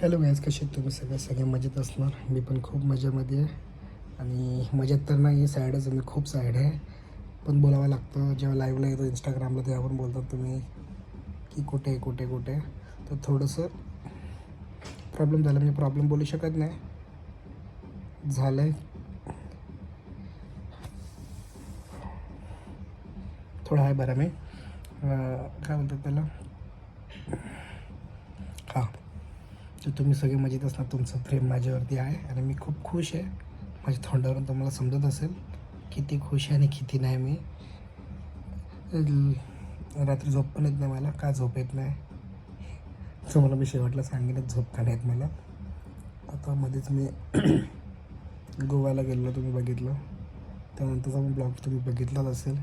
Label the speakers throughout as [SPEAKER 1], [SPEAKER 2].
[SPEAKER 1] Hello gas कसे आहेत तुम्ही सगळे? सगळे मजेत असणार. मी पण खूप मजेमध्ये आहे. आणि मजेत तर नाही सॅडच मी खूप सॅड आहे. पण बोलावं लागतं. जेव्हा लाईव्हला येतो इंस्टाग्रामला तेव्हा पण बोलतात तुम्ही की कुठे कुठे कुठे तर थोडंसं प्रॉब्लेम झाला. मी प्रॉब्लेम बोलू शकत नाही. झालं आहे थोडा आहे बरं मी. काय म्हणतात त्याला? हां. तर तुम्ही सगळे मजेत असणार तुमचं प्रेम माझ्यावरती आहे आणि मी खूप खुश आहे. माझ्या तोंडावरून तुम्हाला समजत असेल किती खुश आहे आणि किती नाही मी. रात्री झोप पण येत नाही मला. का झोप येत नाही? तुम्हाला मी शेवटला सांगेनच झोप का येत मला. आता मध्येच मी गोव्याला गेलेलो तुम्ही बघितलं. त्यानंतरचा पण ब्लॉग तुम्ही बघितलाच असेल.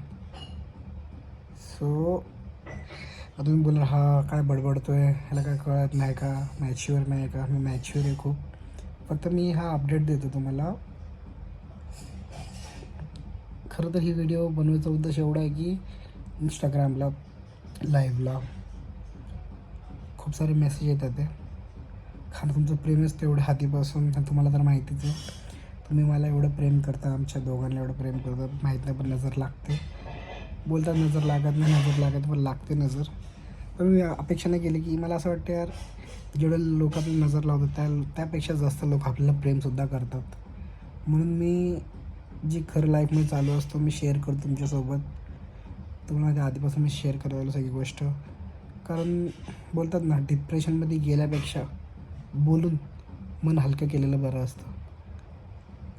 [SPEAKER 1] सो तुम्ही बोलणार हा काय बडबडतो आहे ह्याला काय कळत नाही का? मॅच्युअर नाही का? मी मॅच्युअर आहे खूप. फक्त मी हा अपडेट देतो तुम्हाला. खरं तर ही व्हिडिओ बनवायचा उद्देश एवढा आहे की इंस्टाग्रामला लाईव्हला खूप सारे मेसेज येतात ते. कारण तुमचं प्रेमच तेवढं हातीपासून आणि तुम्हाला तर माहितीच आहे. तुम्ही मला एवढं प्रेम करता आमच्या दोघांना एवढं प्रेम करता माहीत नाही पण नजर लागते. बोलतात नजर लागत नाही नजर लागत पण लागते नजर. पण मी अपेक्षा नाही केली की मला असं वाटतं यार जेवढे लोक आपली नजर लावतात त्या त्यापेक्षा जास्त लोक आपल्याला प्रेमसुद्धा करतात. म्हणून मी जी खरं लाईफमध्ये चालू असतो मी शेअर करतो तुमच्यासोबत. तुम्हाला माझ्या आधीपासून मी शेअर करत आलो सगळी गोष्ट. कारण बोलतात ना डिप्रेशनमध्ये गेल्यापेक्षा बोलून मन हलकं केलेलं बरं असतं.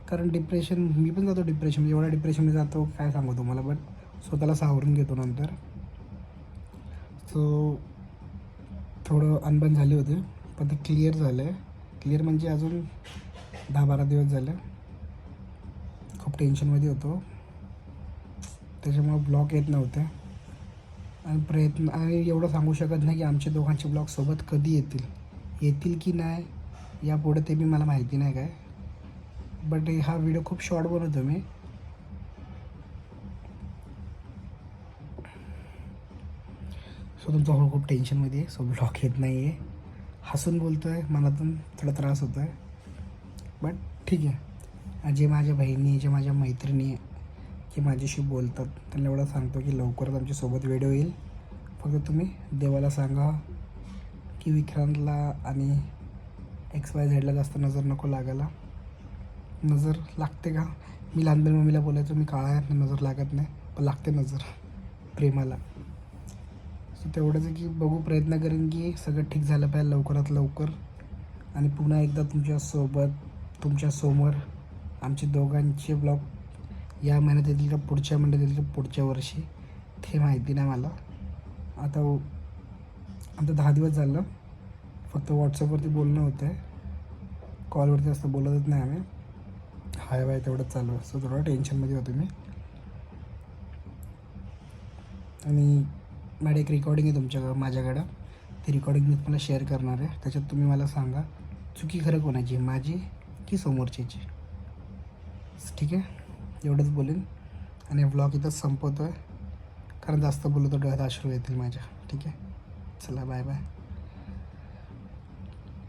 [SPEAKER 1] कारण डिप्रेशन मी पण जातो डिप्रेशन एवढ्या डिप्रेशनमध्ये जातो काय सांगू तुम्हाला? बट स्वतःला सावरून घेतो नंतर. सो थोडं अनबन झाले होते पण ते क्लिअर झालं आहे क्लिअर म्हणजे अजून दहा बारा दिवस झाले. खूप टेन्शनमध्ये होतो. त्याच्यामुळं ब्लॉग येत नव्हते. आणि प्रयत्न आणि एवढं सांगू शकत नाही की आमचे दोघांचे ब्लॉग सोबत कधी येतील. येतील की नाही यापुढे ते बी मला माहिती नाही काय. बट हा व्हिडिओ खूप शॉर्ट बनवतो मी. सो तुमचा भाऊ खूप टेन्शनमध्ये आहे. सो ब्लॉक येत नाही आहे हसून बोलतो आहे मनातून थोडा त्रास होतो आहे बट ठीक आहे. जे माझ्या बहिणी जे माझ्या मैत्रिणी आहे जे माझ्याशी बोलतात त्यांना एवढं सांगतो की लवकरच आमच्यासोबत व्हिडिओ येईल फक्त तुम्ही देवाला सांगा की विक्रांतला आणि एक्स वाय झेडला जास्त नजर नको लागायला. नजर लागते का? मी लहानपणी मम्मीला बोलायचो मी काळा आहे नजर लागत नाही. पण लागते नजर. प्रेमाला. सो तेवढंच आहे की बघू प्रयत्न करेन की सगळं ठीक झालं पाहिजे लवकरात लवकर. आणि पुन्हा एकदा तुमच्यासोबत तुमच्यासमोर आमचे दोघांचे ब्लॉग या महिन्यात येतील का पुढच्या महिन्यात येतील का पुढच्या वर्षी ते माहिती नाही मला. आता आता दहा दिवस झालं फक्त व्हॉट्सअपवरती बोलणं होतं आहे कॉलवरती असं बोलतच नाही आम्ही. हाय बाय तेवढंच चालू आहे. सो थोडं टेन्शनमध्ये होतो मी. आणि मॅडम एक रेकॉर्डिंग आहे तुमच्या माझ्याकडं. ती रेकॉर्डिंग मी तुम्हाला शेअर करणार आहे. त्याच्यात तुम्ही मला सांगा चुकी खरं कोणाची माझी की समोरच्याची? ठीक आहे? एवढंच बोलेन. आणि ब्लॉग इथंच संपवतो आहे कारण जास्त बोललो तर डोळ्यात आश्रू येतील माझ्या. ठीक आहे? चला बाय बाय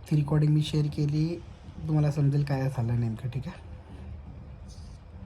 [SPEAKER 1] ती रेकॉर्डिंग मी शेअर केली. तुम्हाला समजेल काय झालं नेमकं. ठीक आहे?